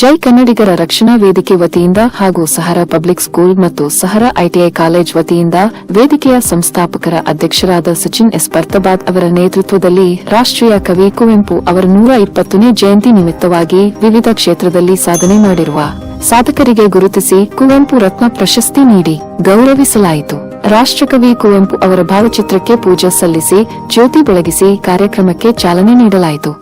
ಜೈ ಕನ್ನಡಿಗರ ರಕ್ಷಣಾ ವೇದಿಕೆ ವತಿಯಿಂದ ಹಾಗೂ ಸಹರ ಪಬ್ಲಿಕ್ ಸ್ಕೂಲ್ ಮತ್ತು ಸಹರ ಐಟಿಐ ಕಾಲೇಜ್ ವತಿಯಿಂದ ವೇದಿಕೆಯ ಸಂಸ್ಥಾಪಕರ ಅಧ್ಯಕ್ಷರಾದ ಸಚಿನ್ ಎಸ್ ಪರ್ತಬಾದ್ ಅವರ ನೇತೃತ್ವದಲ್ಲಿ ರಾಷ್ಟ್ರೀಯ ಕವಿ ಕುವೆಂಪು ಅವರ ನೂರ ಇಪ್ಪತ್ತನೇ ಜಯಂತಿ ನಿಮಿತ್ತವಾಗಿ ವಿವಿಧ ಕ್ಷೇತ್ರದಲ್ಲಿ ಸಾಧನೆ ಮಾಡಿರುವ ಸಾಧಕರಿಗೆ ಗುರುತಿಸಿ ಕುವೆಂಪು ರತ್ನ ಪ್ರಶಸ್ತಿ ನೀಡಿ ಗೌರವಿಸಲಾಯಿತು. ರಾಷ್ಟ್ರಕವಿ ಕುವೆಂಪು ಅವರ ಭಾವಚಿತ್ರಕ್ಕೆ ಪೂಜೆ ಸಲ್ಲಿಸಿ, ಜ್ಯೋತಿ ಬೆಳಗಿಸಿ ಕಾರ್ಯಕ್ರಮಕ್ಕೆ ಚಾಲನೆ ನೀಡಲಾಯಿತು.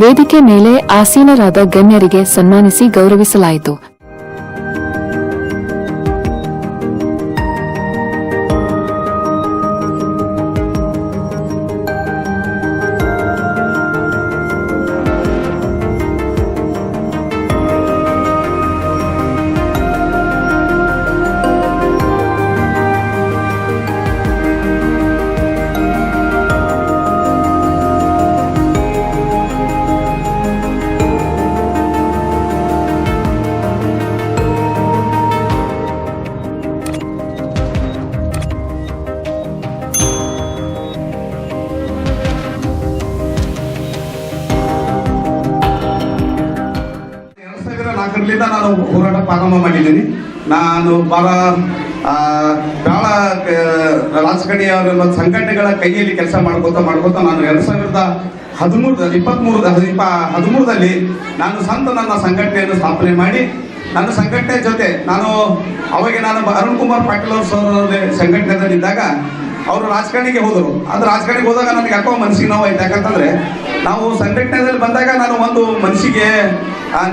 ವೇದಿಕೆ ಮೇಲೆ ಆಸೀನರಾದ ಗಣ್ಯರಿಗೆ ಸನ್ಮಾನಿಸಿ ಗೌರವಿಸಲಾಯಿತು. ನಾನು ಹೋರಾಟ ಪ್ರಾರಂಭ ಮಾಡಿದ್ದೀನಿ. ನಾನು ಬಹಳ ಆ, ರಾಜಕಾರಣಿಯವರ ಮತ್ತು ಸಂಘಟನೆಗಳ ಕೈಯಲ್ಲಿ ಕೆಲಸ ಮಾಡ್ಕೋತ ಮಾಡ್ಕೋತ ನಾನು ಎರಡು ಸಾವಿರದ ಹದಿಮೂರು ಇಪ್ಪತ್ಮೂರು ಇಪ್ಪ ಹದಿಮೂರರಲ್ಲಿ ನಾನು ಸ್ವಂತ ನನ್ನ ಸಂಘಟನೆಯನ್ನು ಸ್ಥಾಪನೆ ಮಾಡಿ ನನ್ನ ಸಂಘಟನೆ ಜೊತೆ ನಾನು ಅವಾಗ ನಾನು ಅರುಣ್ ಕುಮಾರ್ ಪಾಟೀಲ್ ಅವ್ರ ಸರ್ ಸಂಘಟನೆದಲ್ಲಿದ್ದಾಗ ಅವರು ರಾಜಕಾರಣಿಗೆ ಹೋದರು. ಅದು ರಾಜಕಾರಣಿಗೆ ಹೋದಾಗ ನನಗೆ ಯಾಕೋ ಮನಸ್ಸಿಗೆ ನೋವು ಆಯ್ತು. ಯಾಕಂತಂದ್ರೆ ನಾವು ಸಂಘಟನೆದಲ್ಲಿ ಬಂದಾಗ ನಾನು ಒಂದು ಮನಸ್ಸಿಗೆ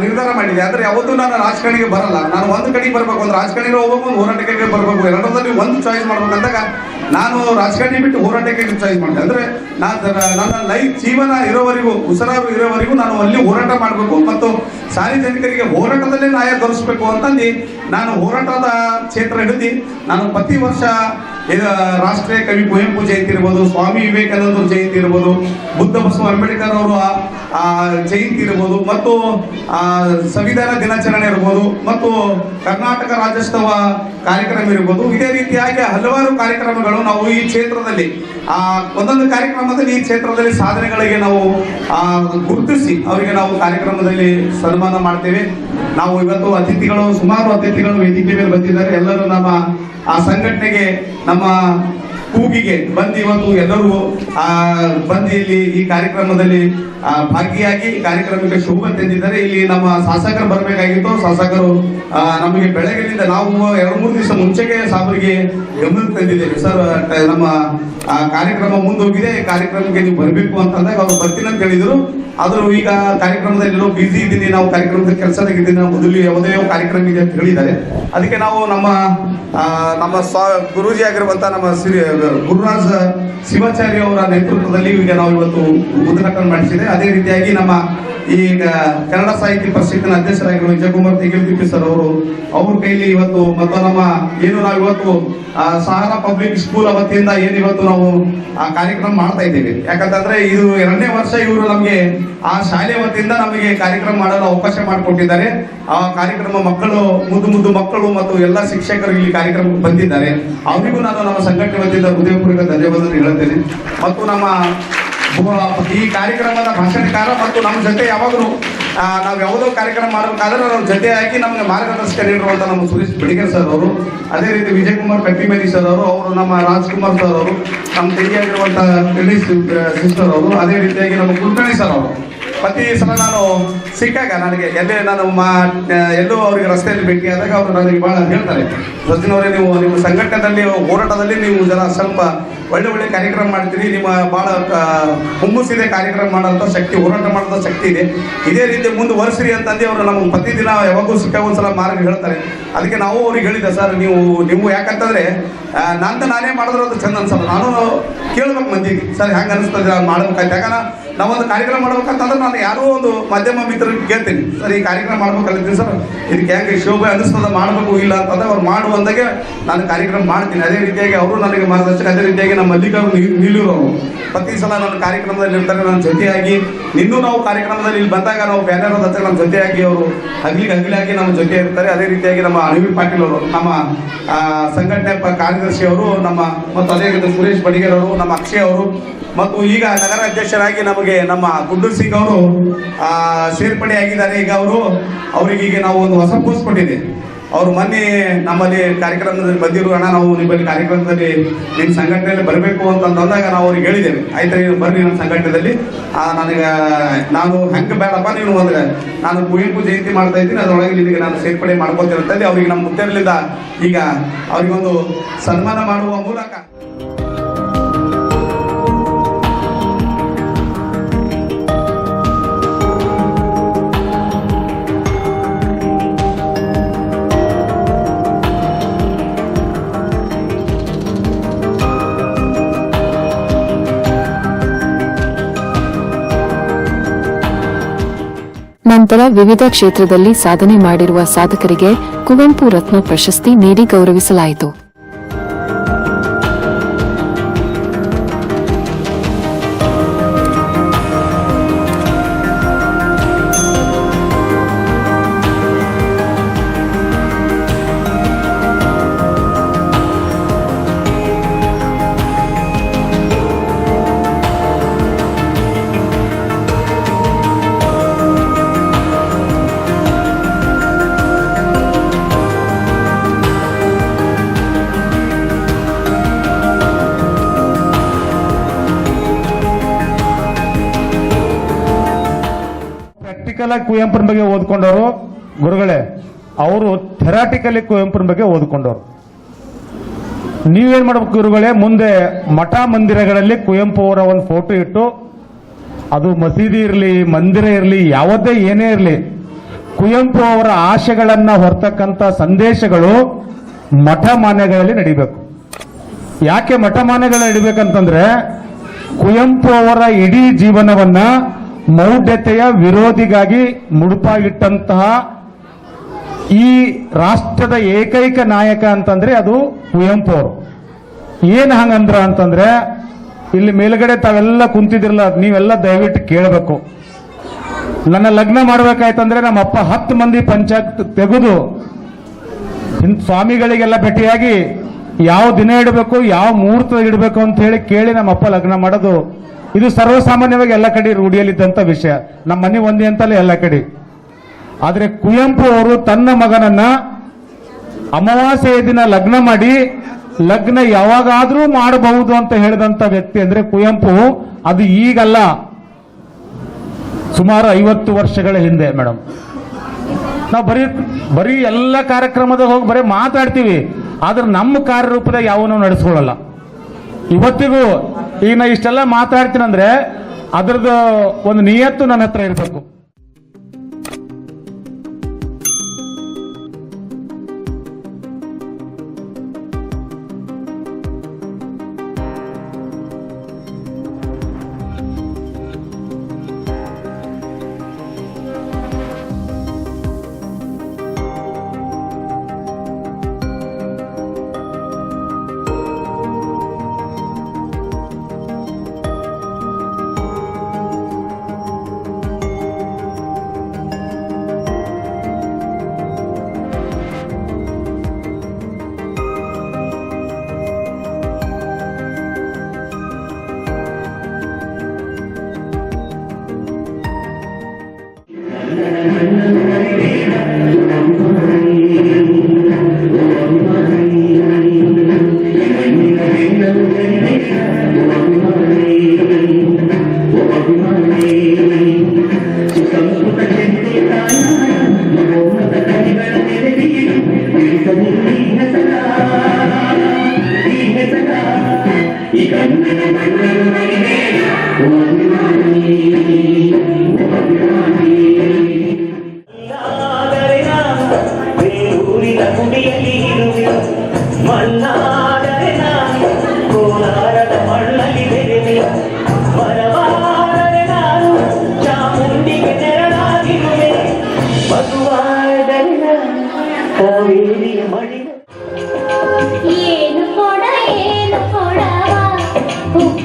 ನಿರ್ಧಾರ ಮಾಡಿದೆ. ಆದರೆ ಯಾವತ್ತೂ ನಾನು ರಾಜಕಾರಣಿಗೆ ಬರಲ್ಲ. ನಾನು ಒಂದು ಕಡೆಗೆ ಬರಬೇಕು ಒಂದು ರಾಜಕಾರಣಿಗೆ ಹೋಗ್ಬೇಕು ಒಂದು ಹೋರಾಟಕ್ಕೆ ಬರಬೇಕು. ಎರಡರಲ್ಲಿ ಒಂದು ಚಾಯ್ಸ್ ಮಾಡ್ಬೇಕಂದಾಗ ನಾನು ರಾಜಕಾರಣಿ ಬಿಟ್ಟು ಹೋರಾಟಕ್ಕೆ ಚಾಯ್ಸ್ ಮಾಡಿದೆ. ಅಂದ್ರೆ ನಾನು ನನ್ನ ಲೈಫ್ ಜೀವನ ಇರೋವರೆಗೂ ಉಸಿರಾರು ಇರೋವರೆಗೂ ನಾನು ಅಲ್ಲಿ ಹೋರಾಟ ಮಾಡಬೇಕು. ಮತ್ತು ಸಾರ್ವಜನಿಕರಿಗೆ ಹೋರಾಟದಲ್ಲೇ ನ್ಯಾಯ ತೋರಿಸ್ಬೇಕು ಅಂತಂದು ನಾನು ಹೋರಾಟದ ಕ್ಷೇತ್ರ ಹಿಡಿದು ನಾನು ಪ್ರತಿ ವರ್ಷ ರಾಷ್ಟ್ರೀಯ ಕವಿ ಕುವೆಂಪು ಜಯಂತಿ ಇರ್ಬೋದು ಸ್ವಾಮಿ ವಿವೇಕಾನಂದ ಜಯಂತಿ ಇರ್ಬೋದು ಬುದ್ಧ ಬಸವ ಅಂಬೇಡ್ಕರ್ ಅವರು ಆ, ಜಯಂತಿ ಇರ್ಬೋದು, ಮತ್ತು ಸಂವಿಧಾನ ದಿನಾಚರಣೆ ಇರ್ಬೋದು, ಮತ್ತು ಕರ್ನಾಟಕ ರಾಜ್ಯೋತ್ಸವ ಕಾರ್ಯಕ್ರಮ ಇರ್ಬೋದು, ಇದೇ ರೀತಿಯಾಗಿ ಹಲವಾರು ಕಾರ್ಯಕ್ರಮಗಳು ನಾವು ಈ ಕ್ಷೇತ್ರದಲ್ಲಿ ಒಂದೊಂದು ಕಾರ್ಯಕ್ರಮದಲ್ಲಿ ಈ ಕ್ಷೇತ್ರದಲ್ಲಿ ಸಾಧನೆಗಳಿಗೆ ನಾವು ಗುರುತಿಸಿ ಅವರಿಗೆ ನಾವು ಕಾರ್ಯಕ್ರಮದಲ್ಲಿ ಸನ್ಮಾನ ಮಾಡ್ತೇವೆ. ನಾವು ಇವತ್ತು ಅತಿಥಿಗಳು, ಸುಮಾರು ಅತಿಥಿಗಳು ವೇದಿಕೆ ಮೇಲೆ ಬಂದಿದ್ದಾರೆ. ಎಲ್ಲರೂ ನಮ್ಮ, ಆ, ಸಂಘಟನೆಗೆ ನಮ್ಮ ಕೂಗಿಗೆ ಬಂದು ಇವತ್ತು ಎಲ್ಲರೂ, ಆ ಬಂದು ಇಲ್ಲಿ ಈ ಕಾರ್ಯಕ್ರಮದಲ್ಲಿ ಭಾಗಿಯಾಗಿ ಕಾರ್ಯಕ್ರಮಕ್ಕೆ ಶುಭ ತಂದಿದ್ದಾರೆ ಇಲ್ಲಿ ನಮ್ಮ ಶಾಸಕರು ಬರಬೇಕಾಗಿತ್ತು. ಶಾಸಕರು ನಮಗೆ ಬೆಳಗಿನಿಂದ ನಾವು ಎರಡು, ಮೂರು ದಿವಸ ಮುಂಚೆಗೆ ಸಾಬರಿಗೆ ಗಮನ ತಂದಿದ್ದೇವೆ. ಸರ್ ನಮ್ಮ ಕಾರ್ಯಕ್ರಮ ಮುಂದೋಗಿದೆ. ಕಾರ್ಯಕ್ರಮಕ್ಕೆ ನೀವು ಬರಬೇಕು ಅಂತಂದಾಗ ಅವರು ಬರ್ತೀನಿ ಅಂತ ಹೇಳಿದ್ರು. ಆದರೂ ಈಗ ಕಾರ್ಯಕ್ರಮದಲ್ಲಿ ಎಲ್ಲೋ ಬ್ಯುಸಿ ಇದ್ದೀನಿ. ನಾವು ಕಾರ್ಯಕ್ರಮದ ಕೆಲಸದಾಗಿದ್ದೀನಿ. ನಾವು ಮೊದಲು ಯಾವುದೇ ಕಾರ್ಯಕ್ರಮ ಇದೆ ಅಂತ ಹೇಳಿದ್ದಾರೆ. ಅದಕ್ಕೆ ನಾವು ನಮ್ಮ ನಮ್ಮ ಸ್ವ, ಗುರೂಜಿ ಆಗಿರುವಂಥ ನಮ್ಮ ಶ್ರೀ ಗುರುರಾಜ್ ಶಿವಾಚಾರ್ಯ ಅವರ ನೇತೃತ್ವದಲ್ಲಿ ಈಗ ನಾವು ಇವತ್ತು ಉದ್ಘಾಟನೆ ಮಾಡಿಸಿದೆ. ಅದೇ ರೀತಿಯಾಗಿ ನಮ್ಮ ಈಗ ಕನ್ನಡ ಸಾಹಿತ್ಯ ಪರಿಷತ್ತಿನ ಅಧ್ಯಕ್ಷರಾಗಿರುವ ವಿಜಯಕುಮಾರ್ ತೆಗಿಲ್ತಿಪ್ಪಿ ಸರ್ ಅವರು, ಅವ್ರ ಕೈಲಿ ಇವತ್ತು ಮತ್ತು ನಮ್ಮ, ಏನು ನಾವು ಇವತ್ತು ಸಹಾರಾ ಪಬ್ಲಿಕ್ ಸ್ಕೂಲ್ ವತಿಯಿಂದ ಏನು ಇವತ್ತು ನಾವು, ಆ, ಕಾರ್ಯಕ್ರಮ ಮಾಡ್ತಾ ಇದ್ದೀವಿ. ಯಾಕಂತಂದ್ರೆ ಇದು ಎರಡನೇ ವರ್ಷ ಇವರು ನಮಗೆ, ಆ ಶಾಲೆ ವತಿಯಿಂದ ನಮಗೆ ಕಾರ್ಯಕ್ರಮ ಮಾಡಲು ಅವಕಾಶ ಮಾಡಿಕೊಟ್ಟಿದ್ದಾರೆ. ಆ ಕಾರ್ಯಕ್ರಮ ಮಕ್ಕಳು, ಮುದ್ದು ಮುದ್ದು ಮಕ್ಕಳು ಮತ್ತು ಎಲ್ಲ ಶಿಕ್ಷಕರು ಇಲ್ಲಿ ಕಾರ್ಯಕ್ರಮಕ್ಕೆ ಬಂದಿದ್ದಾರೆ. ಅವರಿಗೂ ನಾನು ನಮ್ಮ ಸಂಘಟನೆ ವತಿಯಿಂದ ಹೃದಯಪೂರ್ವಕ ಧನ್ಯವಾದ ಹೇಳ್ತೇನೆ ಮತ್ತು ನಮ್ಮ ಈ ಕಾರ್ಯಕ್ರಮದ ಭಾಷಣಕಾರ ಮತ್ತು ನಮ್ಮ ಜೊತೆ ಯಾವಾಗಲೂ ನಾವು ಯಾವುದೋ ಕಾರ್ಯಕ್ರಮ ಮಾಡಬೇಕಾದ್ರೆ ನಾವು ಜೊತೆಯಾಗಿ ನಮಗೆ ಮಾರ್ಗದರ್ಶಕ ನೀಡಿರುವಂತ ನಮ್ಮ ಸುರೇಶ್ ಬೆಡಿಗರ್ ಸರ್ ಅವರು, ಅದೇ ರೀತಿ ವಿಜಯಕುಮಾರ್ ಕಟ್ಟಿಮೇರಿ ಸರ್ ಅವರು ಅವರು ನಮ್ಮ ರಾಜ್ಕುಮಾರ್ ಸರ್ ಅವರು, ನಮ್ಮ ತಂಗಿಯಾಗಿರುವಂತಹ ಸಿಸ್ಟರ್ ಅವರು, ಅದೇ ರೀತಿಯಾಗಿ ನಮ್ಮ ಕುಲಕರ್ಣಿ ಸರ್ ಅವರು. ಪ್ರತಿ ಸಲ ನಾನು ಸಿಕ್ಕಾಗ ನನಗೆ ಎಲ್ಲೇ ನಾನು ಮಾ ಎಲ್ಲೋ ಅವರಿಗೆ ರಸ್ತೆಯಲ್ಲಿ ಭೇಟಿಯಾದಾಗ ಅವರು ನನಗೆ ಭಾಳ ಹೇಳ್ತಾರೆ. ರಜನವರೇ ನೀವು ನಿಮ್ಮ ಸಂಘಟನೆಯಲ್ಲಿ, ಹೋರಾಟದಲ್ಲಿ ನೀವು ಜನ ಸ್ವಲ್ಪ ಒಳ್ಳೆ ಒಳ್ಳೆ ಕಾರ್ಯಕ್ರಮ ಮಾಡ್ತೀರಿ. ನಿಮ್ಮ ಭಾಳ ಹುಮ್ಮಸ್ಸಿದೆ ಕಾರ್ಯಕ್ರಮ ಮಾಡೋಂಥ ಶಕ್ತಿ, ಹೋರಾಟ ಮಾಡೋಂಥ ಶಕ್ತಿ ಇದೆ. ಇದೇ ರೀತಿ ಮುಂದುವರಿಸ್ರಿ ಅಂತಂದು ಅವರು ನಮ್ಗೆ ಪ್ರತಿದಿನ ಯಾವಾಗೂ ಸಿಕ್ಕಾಗ ಒಂದ್ಸಲ ಮಾರ್ಗ ಹೇಳ್ತಾರೆ. ಅದಕ್ಕೆ ನಾವು ಅವ್ರಿಗೆ ಹೇಳಿದ್ದೆ ಸರ್, ನೀವು ನೀವು ಯಾಕಂತಂದರೆ ನಂದು ನಾನೇ ಮಾಡಿದ್ರೆ ಅದು ಚಂದ ಅನ್ಸಲ್ಲ. ನಾನು ಕೇಳ್ಬೇಕು ಮಂದಿಗೆ. ಸರ್, ಹೆಂಗೆ ಅನಿಸ್ತದೆ ಮಾಡ್ಬೇಕಾಯ್ತು. ಯಾಕಂದ್ರೆ ನಾವೊಂದು ಕಾರ್ಯಕ್ರಮ ಮಾಡ್ಬೇಕಂತಂದ್ರೆ ನಾನು ಯಾರೋ ಒಂದು ಮಾಧ್ಯಮ ಮಿತ್ರರಿಗೆ ಕೇಳ್ತೀನಿ. ಸರ್, ಈ ಕಾರ್ಯಕ್ರಮ ಮಾಡ್ಬೇಕಲ್ಲಿದ್ದೀನಿ ಸರ್? ಇದಕ್ಕೆ ಹೆಂಗೆ ಶೋಭೆ ಅನಿಸ್ತದ ಮಾಡಬೇಕು ಇಲ್ಲ ಅಂತಂದ್ರೆ ಅವ್ರು ಮಾಡುವಂದಾಗೆ ನಾನು ಕಾರ್ಯಕ್ರಮ ಮಾಡ್ತೀನಿ. ಅದೇ ರೀತಿಯಾಗಿ ಅವರು ನನಗೆ ಮಾರ್ಗದರ್ಶಕ, ಅದೇ ರೀತಿಯಾಗಿ ನಮ್ಮ ಮಲ್ಲಿಕಾರು ನಿಲ್ಲೂರು ಅವರು. ಪ್ರತಿ ಸಲ ನನ್ನ ಕಾರ್ಯಕ್ರಮದಲ್ಲಿ ಇರ್ತಾರೆ ನನ್ನ ಜೊತೆಯಾಗಿ. ನಿನ್ನೂ ನಾವು ಕಾರ್ಯಕ್ರಮದಲ್ಲಿ ಇಲ್ಲಿ ಬಂದಾಗ ನಾವು ಬ್ಯಾನರ್ ಹತ್ತಿರ ನಮ್ಮ ಜೊತೆಯಾಗಿ ಅವರು ಹಗಲಿಗೆ ಹಗಲಾಗಿ ನಮ್ಮ ಜೊತೆ ಇರ್ತಾರೆ. ಅದೇ ರೀತಿಯಾಗಿ ನಮ್ಮ ಅನಿಲ್ ಪಾಟೀಲ್ ಅವರು, ನಮ್ಮ ಸಂಘಟನೆ ಕಾರ್ಯದರ್ಶಿ ಅವರು, ನಮ್ಮ, ಮತ್ತು ಅದೇ ರೀತಿ ಸುರೇಶ್ ಬಡಿಗೇರ್ ಅವರು, ನಮ್ಮ ಅಕ್ಷಯ್ ಅವರು. ಮತ್ತು ಈಗ ನಗರ ಅಧ್ಯಕ್ಷರಾಗಿ ನಮಗೆ ನಮ್ಮ ಗುಡ್ಡ ಸಿಂಗ್ ಅವರು ಆ, ಸೇರ್ಪಡೆಯಾಗಿದ್ದಾರೆ ಈಗ ಅವರು ಅವರಿಗೆ ಈಗ ನಾವು ಒಂದು ಹೊಸ ಪೋಸ್ಟ್ ಕೊಟ್ಟಿದೆ. ಅವರು ಮೊನ್ನೆ ನಮ್ಮಲ್ಲಿ ಕಾರ್ಯಕ್ರಮದಲ್ಲಿ ಬಂದಿರು ಅಣ್ಣ ನಾವು ನಿಮ್ಮಲ್ಲಿ ಕಾರ್ಯಕ್ರಮದಲ್ಲಿ ನಿಮ್ಮ ಸಂಘಟನೆಯಲ್ಲಿ ಬರಬೇಕು ಅಂತ ಅಂದಾಗ ನಾವು ಅವ್ರಿಗೆ ಹೇಳಿದ್ದೇವೆ. ಆಯ್ತು ಬರ್ರಿ ನಮ್ಮ ಸಂಘಟನೆಯಲ್ಲಿ. ಆ, ನನಗೆ ನಾನು ಹೆಂಗೆ ಬೇಡಪ್ಪ ನೀವು ಅಂದ್ರೆ ನಾನು ಕುವೆಂಪು ಜಯಂತಿ ಮಾಡ್ತಾ ಇದ್ದೀನಿ. ಅದರೊಳಗೆ ನಿನಗೆ ನಾನು ಸೇರ್ಪಡೆ ಮಾಡ್ಕೊತೀನಿ ಅಂತಂದು ಅವ್ರಿಗೆ ನಮ್ಮ ಮುತ್ತೇರಲಿಂದ ಈಗ ಅವರಿಗೊಂದು ಸನ್ಮಾನ ಮಾಡುವ ಮೂಲಕ ನಂತರ ವಿವಿಧ ಕ್ಷೇತ್ರದಲ್ಲಿ ಸಾಧನೆ ಮಾಡಿರುವ ಸಾಧಕರಿಗೆ ಕುವೆಂಪು ರತ್ನ ಪ್ರಶಸ್ತಿ ನೀಡಿ ಗೌರವಿಸಲಾಯಿತು. ಪ್ರಾಕ್ಟಿಕಲ್ ಆಗಿ ಕುವೆಂಪನ ಬಗ್ಗೆ ಓದ್ಕೊಂಡವರು, ಗುರುಗಳೇ, ಅವರು ಥೆರಾಟಿಕಲಿ ಕುವೆಂಪುರ ಬಗ್ಗೆ ಓದ್ಕೊಂಡವರು. ನೀವೇನ್ ಮಾಡ್ಬೇಕು ಗುರುಗಳೇ, ಮುಂದೆ ಮಠ ಮಂದಿರಗಳಲ್ಲಿ ಕುವೆಂಪು ಅವರ ಒಂದು ಫೋಟೋ ಇಟ್ಟು, ಅದು ಮಸೀದಿ ಇರಲಿ, ಮಂದಿರ ಇರಲಿ ಯಾವುದೇ ಏನೇ ಇರಲಿ, ಕುವೆಂಪು ಅವರ ಆಶೆಗಳನ್ನ ಹೊರತಕ್ಕಂಥ ಸಂದೇಶಗಳು ಮಠ ಮಾನ್ಯಗಳಲ್ಲಿ ನಡಿಬೇಕು. ಯಾಕೆ ಮಠ ಮಾನ್ಯಗಳು ನಡಿಬೇಕಂತಂದ್ರೆ, ಕುವೆಂಪು ಅವರ ಇಡೀ ಜೀವನವನ್ನ ಮೌಢ್ಯತೆಯ ವಿರೋಧಿಗಾಗಿ ಮುಡುಪಾಗಿಟ್ಟಂತಹ ಈ ರಾಷ್ಟ್ರದ ಏಕೈಕ ನಾಯಕ ಅಂತಂದ್ರೆ ಅದು ಕುವೆಂಪು ಅವರು. ಏನ್ ಹಂಗಂದ್ರ ಅಂತಂದ್ರೆ, ಇಲ್ಲಿ ಮೇಲ್ಗಡೆ ತಾವೆಲ್ಲ ಕುಂತಿದಿರಲ್ಲ ನೀವೆಲ್ಲ ದಯವಿಟ್ಟು ಕೇಳಬೇಕು. ನನ್ನ ಲಗ್ನ ಮಾಡ್ಬೇಕಾಯ್ತಂದ್ರೆ ನಮ್ಮ ಅಪ್ಪ ಹತ್ತು ಮಂದಿ ಪಂಚಾಯತ್ ತೆಗೆದು ಸ್ವಾಮಿಗಳಿಗೆಲ್ಲ ಭೇಟಿಯಾಗಿ ಯಾವ ದಿನ ಇಡಬೇಕು, ಯಾವ ಮುಹೂರ್ತ ಇಡಬೇಕು ಅಂತ ಹೇಳಿ ಕೇಳಿ ನಮ್ಮ ಅಪ್ಪ ಲಗ್ನ ಮಾಡೋದು ಇದು ಸರ್ವಸಾಮಾನ್ಯವಾಗಿ ಎಲ್ಲ ಕಡೆ ರೂಢಿಯಲ್ಲಿದ್ದಂತ ವಿಷಯ. ನಮ್ಮ ಮನೆ ಒಂದೇ ಅಂತಲ್ಲ ಎಲ್ಲ ಕಡೆ. ಆದ್ರೆ ಕುವೆಂಪು ಅವರು ತನ್ನ ಮಗನನ್ನ ಅಮಾವಾಸ್ಯೆಯ ದಿನ ಲಗ್ನ ಮಾಡಿ, ಲಗ್ನ ಯಾವಾಗಾದ್ರೂ ಮಾಡಬಹುದು ಅಂತ ಹೇಳಿದಂತ ವ್ಯಕ್ತಿ ಅಂದ್ರೆ ಕುವೆಂಪು. ಅದು ಈಗಲ್ಲ. ಸುಮಾರು ಐವತ್ತು ವರ್ಷಗಳ ಹಿಂದೆ ಮೇಡಮ್ ನಾವು ಬರೀ ಬರೀ ಎಲ್ಲ ಕಾರ್ಯಕ್ರಮದಾಗ ಹೋಗಿ ಬರೀ ಮಾತಾಡ್ತೀವಿ. ಆದ್ರೆ ನಮ್ಮ ಕಾರ್ಯರೂಪದಾಗ ಯಾವನ್ನೂ ನಡೆಸ್ಕೊಳ್ಳಲ್ಲ. ಇವತ್ತಿಗೂ ಈಗ ನಾ ಇಷ್ಟೆಲ್ಲ ಮಾತಾಡ್ತೀನಂದ್ರೆ ಅದ್ರದ್ದು ಒಂದು ನಿಯತ್ತು ನನ್ನ ಹತ್ರ ಇರಬೇಕು.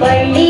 வள்ளி